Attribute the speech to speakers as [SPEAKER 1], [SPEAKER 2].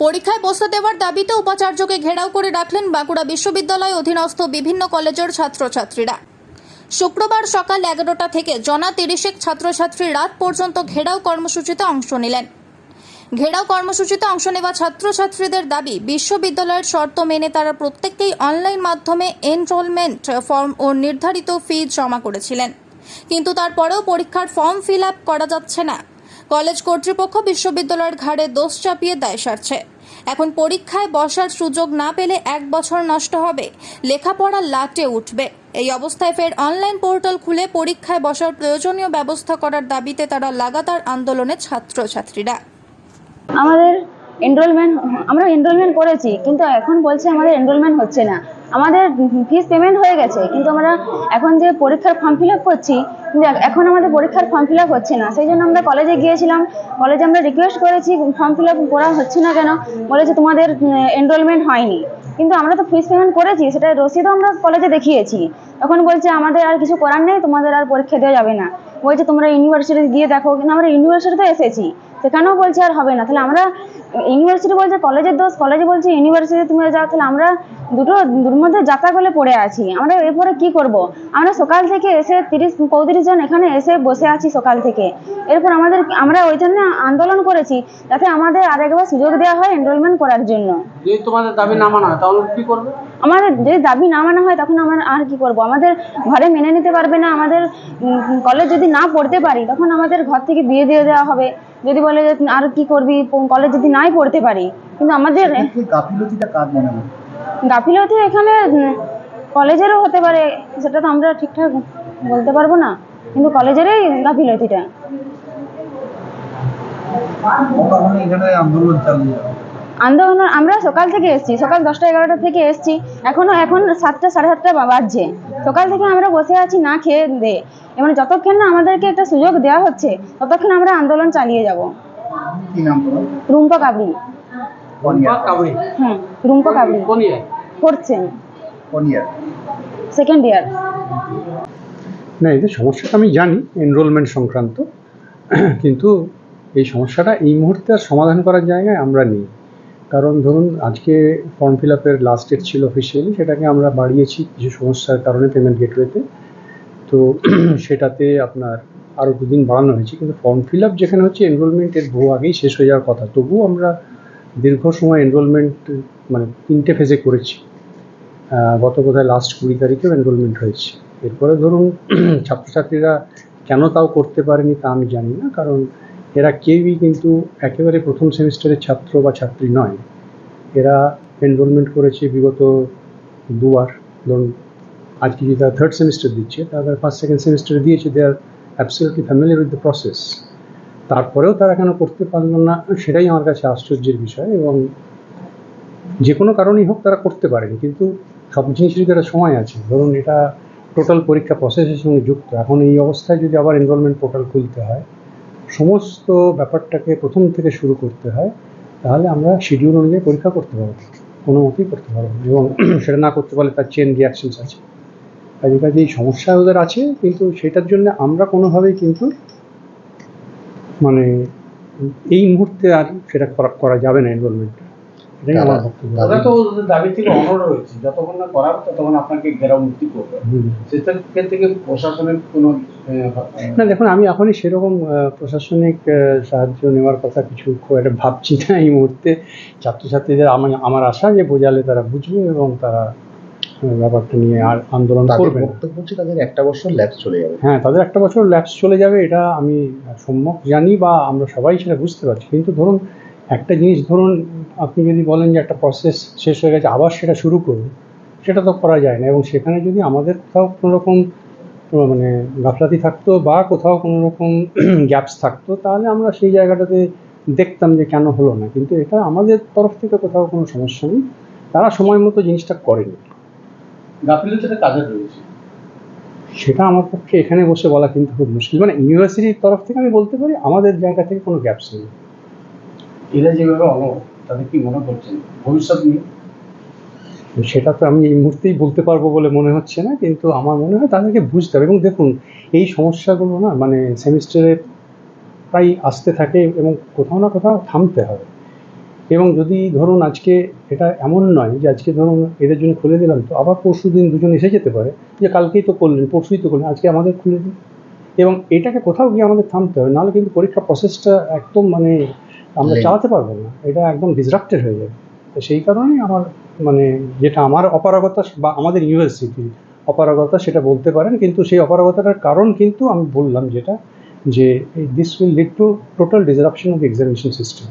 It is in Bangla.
[SPEAKER 1] পরীক্ষায় বসতে দেওয়ার দাবিতে উপাচার্যকে ঘেরাও করে রাখলেন বাঁকুড়া বিশ্ববিদ্যালয় অধীনস্থ বিভিন্ন কলেজের ছাত্রছাত্রীরা। শুক্রবার সকাল এগারোটা থেকে জনা তিরিশেক ছাত্রছাত্রী রাত পর্যন্ত ঘেরাও কর্মসূচিতে অংশ নিলেন। ঘেরাও কর্মসূচিতে অংশ নেওয়া ছাত্রছাত্রীদের দাবি, বিশ্ববিদ্যালয়ের শর্ত মেনে তারা প্রত্যেককেই অনলাইন মাধ্যমে এনরোলমেন্ট ফর্ম ও নির্ধারিত ফি জমা করেছিলেন। কিন্তু তারপরেও পরীক্ষার ফর্ম ফিল আপ করা যাচ্ছে না। কলেজ কর্তৃপক্ষ বিশ্ববিদ্যালয়ের ঘাড়ে দোষ চাপিয়ে দায় সারছে। এখন পরীক্ষায় বসার সুযোগ না পেলে এক বছর নষ্ট হবে, লেখাপড়া লাটে উঠবে। এই অবস্থায় ফের অনলাইন পোর্টাল খুলে পরীক্ষায় বসার প্রয়োজনীয় ব্যবস্থা করার দাবিতে তারা লাগাতার আন্দোলনে ছাত্রছাত্রীরা।
[SPEAKER 2] আমাদের এনরোলমেন্ট আমরা এনরোলমেন্ট করেছি, কিন্তু এখন বলছে আমাদের এনরোলমেন্ট হচ্ছে না। আমাদের ফিস পেমেন্ট হয়ে গেছে, কিন্তু আমরা এখন যে পরীক্ষার ফর্ম ফিল আপ করছি এখন আমাদের পরীক্ষার ফর্ম ফিল হচ্ছে না। সেই জন্য আমরা কলেজে গিয়েছিলাম। কলেজে আমরা রিকোয়েস্ট করেছি ফর্ম ফিল করা হচ্ছে না কেন? বলেছে তোমাদের এনরোলমেন্ট হয়নি। কিন্তু আমরা তো ফিস পেমেন্ট করেছি, সেটা রসিদও আমরা কলেজে দেখিয়েছি। তখন বলছে, আমাদের আর কিছু করার নেই, তোমাদের আর পরীক্ষা দেওয়া যাবে না। বলছে, তোমরা ইউনিভার্সিটি দিয়ে দেখো। কিন্তু আমরা ইউনিভার্সিটিতে এসেছি, সেখানেও বলছে, আর হবে না। তাহলে আমরা ইউনিভার্সিটি বলছে কলেজের দোষ কলেজে বলছে ইউনিভার্সিটি তুমি যাও, তাহলে আমরা দুটো, দুটোর মধ্যে যাত্রা করে পড়ে আছি। আমরা এরপরে কি করব? আমরা সকাল থেকে এসে তিরিশ, পঁয়ত্রিশ জন এখানে এসে বসে আছি সকাল থেকে। এরপর আমাদের, আমরা ওই জন্য আন্দোলন করেছি যাতে আমাদের আরেকবার সুযোগ দেওয়া হয় এনরোলমেন্ট করার জন্য।
[SPEAKER 3] যদি তোমাদের দাবি না মানা হয়, তাহলে কি করবে?
[SPEAKER 2] আমাদের যদি দাবি না মানা হয় তখন আমরা আর কি করব? আমাদের ঘরে মেনে নিতে পারবে না আমাদের কলেজ যদি না পড়তে পারি তখন আমাদের ঘর থেকে বিয়ে দিয়ে দেওয়া হবে। যদি বলে যে আর কি করবি? কলেজ যদি নাই পড়তে পারি। কিন্তু আমাদের গাফিলতি এখানে কলেজেরও হতে পারে সেটা তো আমরা ঠিকঠাক বলতে পারব না। কিন্তু কলেজেরই গাফিলতিটা।
[SPEAKER 4] আন্দোলন চালিয়ে
[SPEAKER 2] আন্দোলন আমরা সকাল থেকে এসেছি সকাল দশটা এগারোটা থেকে এসেছি। এখনও এখন সাতটা সাড়ে সাতটা বাজছে। সকাল থেকে আমরা বসে আছি না খেয়ে দে। এবার যতক্ষণ না আমাদেরকে একটা সুযোগ দেওয়া হচ্ছে ততক্ষণ আমরা আন্দোলন চালিয়ে যাব।
[SPEAKER 4] কি নাম তোমার?
[SPEAKER 2] রুম্পা কাবড়ি হ্যাঁ রুম্পা কাবড়ি করছেন সেকেন্ড ইয়ার
[SPEAKER 5] না এদের সমস্যাটা আমি জানি এনরোলমেন্ট সংক্রান্ত। কিন্তু এই সমস্যাটা এই মুহূর্তে আর সমাধান করার জায়গায় আমরা নেই। কারণ ধরুন, আজকে ফর্ম ফিল আপের লাস্ট ডেট ছিল অফিসিয়ালি সেটাকে আমরা বাড়িয়েছি কিছু সমস্যার কারণে পেমেন্ট গেটওয়েতে তো। সেটাতে আপনার আরও দুদিন বাড়ানো হয়েছে, কিন্তু ফর্ম ফিল আপ যেখানে হচ্ছে এনরোলমেন্টের বহু আগেই শেষ হয়ে যাওয়ার কথা। তবুও আমরা দীর্ঘ সময় এনরোলমেন্ট মানে তিনটে ফেজে করেছি। গত বোধহয় লাস্ট কুড়ি তারিখেও এনরোলমেন্ট হয়েছে। এরপরে ধরুন, ছাত্রছাত্রীরা কেন তাও করতে পারেনি তা আমি জানি না, কারণ এরা কেউই কিন্তু একেবারে প্রথম সেমিস্টারের ছাত্র বা ছাত্রী নয়। এরা এনরোলমেন্ট করেছে বিগত দুবার। ধরুন, আজকে যদি তারা থার্ড সেমিস্টার দিচ্ছে, তারা ফার্স্ট সেকেন্ড সেমিস্টারে দিয়েছে they are absolutely familiar with the process তারপরেও তারা কেন করতে পারল না, সেটাই আমার কাছে আশ্চর্যের বিষয় এবং যে কোনো কারণেই হোক তারা করতে পারেনি, কিন্তু সব জিনিসেরই একটা সময় আছে। ধরুন, এটা টোটাল পরীক্ষা প্রসেসের সঙ্গে যুক্ত। এখন এই অবস্থায় যদি আবার এনরোলমেন্ট পোর্টাল খুলতে হয় সমস্ত ব্যাপারটাকে প্রথম থেকে শুরু করতে হয়, তাহলে আমরা শিডিউল অনুযায়ী পরীক্ষা করতে পারব। কোনো মতেই করতে পারব এবং সেটা না করতে পারলে তার চেন রিয়াকশনস আছে। কাজে কাজে এই সমস্যা ওদের আছে, কিন্তু সেটার জন্য আমরা কোনোভাবেই কিন্তু মানে এই মুহূর্তে আর সেটা করা যাবে না এনরোলমেন্টটা
[SPEAKER 3] তারা তো দাবি থেকে অনড় রয়েছে। যতক্ষণ না করাবে ততক্ষণ আপনাকে ঘেরাও মুক্তি করবে সেক্ষেত্রে থেকে প্রশাসনের কোনো
[SPEAKER 5] না দেখুন আমি এখনই সেরকম প্রশাসনিক সাহায্য নেওয়ার কথা কিছু খুব একটা ভাবছি না এই মুহূর্তে। ছাত্রছাত্রীদের আমি আমার আশা যে বোঝালে তারা বুঝবে এবং তারা ব্যাপারটা নিয়ে আর আন্দোলন করবে
[SPEAKER 4] বক্তব্য হচ্ছে তাদের একটা বছর ল্যাপস চলে যাবে।
[SPEAKER 5] হ্যাঁ তাদের একটা বছর ল্যাপস চলে যাবে এটা আমি সম্যক জানি বা আমরা সবাই সেটা বুঝতে পারছি। কিন্তু ধরুন একটা জিনিস ধরুন আপনি যদি বলেন যে একটা প্রসেস শেষ হয়ে গেছে আবার সেটা শুরু করুন সেটা তো করা যায় না। এবং সেখানে যদি আমাদের কোথাও কোনো রকম মানে গাফলাতি থাকতো বা কোথাও কোনো রকম গ্যাপস থাকতো তাহলে আমরা সেই জায়গাটাতে দেখতাম যে কেন হলো না। কিন্তু এটা আমাদের তরফ থেকে কোথাও কোনো সমস্যা নেই। তারা সময় মতো জিনিসটা করেনি।
[SPEAKER 3] গাফিলতিটা কাজের রয়েছে
[SPEAKER 5] সেটা আমার পক্ষে এখানে বসে বলা কিন্তু খুব মুশকিল। মানে ইউনিভার্সিটির তরফ থেকে আমি বলতে পারি আমাদের জায়গা থেকে কোনো গ্যাপস নেই।
[SPEAKER 3] এরা যেভাবে তাদের কি মনে করছেন ভবিষ্যৎ নিয়ে?
[SPEAKER 5] সেটা তো আমি এই মুহূর্তেই বলতে পারব বলে মনে হচ্ছে না, কিন্তু আমার মনে হয় তাদেরকে বুঝতে হবে। এবং দেখুন, এই সমস্যাগুলো না মানে সেমিস্টারে প্রায় আসতে থাকে এবং কোথাও না কোথাও থামতে হবে। এবং যদি ধরুন আজকে এটা এমন নয় যে আজকে ধরুন এদের জন্য খুলে দিলাম, তো আবার পরশু দিন দুজন এসে যেতে পারে যে কালকেই তো করলেন, পরশুই তো করলেন, আজকে আমাদের খুলে দিন। এবং এটাকে কোথাও গিয়ে আমাদের থামতে হবে, নাহলে কিন্তু পরীক্ষা প্রসেসটা একদম মানে আমরা চালাতে পারব না। এটা একদম ডিসরাপ্টেড হয়ে যাবে। তো সেই কারণেই আমার মানে যেটা আমার অপারগতা বা আমাদের ইউনিভার্সিটি অপারগতা সেটা বলতে পারেন কিন্তু সেই অপারগতাটার কারণ কিন্তু আমি বললাম যেটা যে this will lead to total disruption of examination system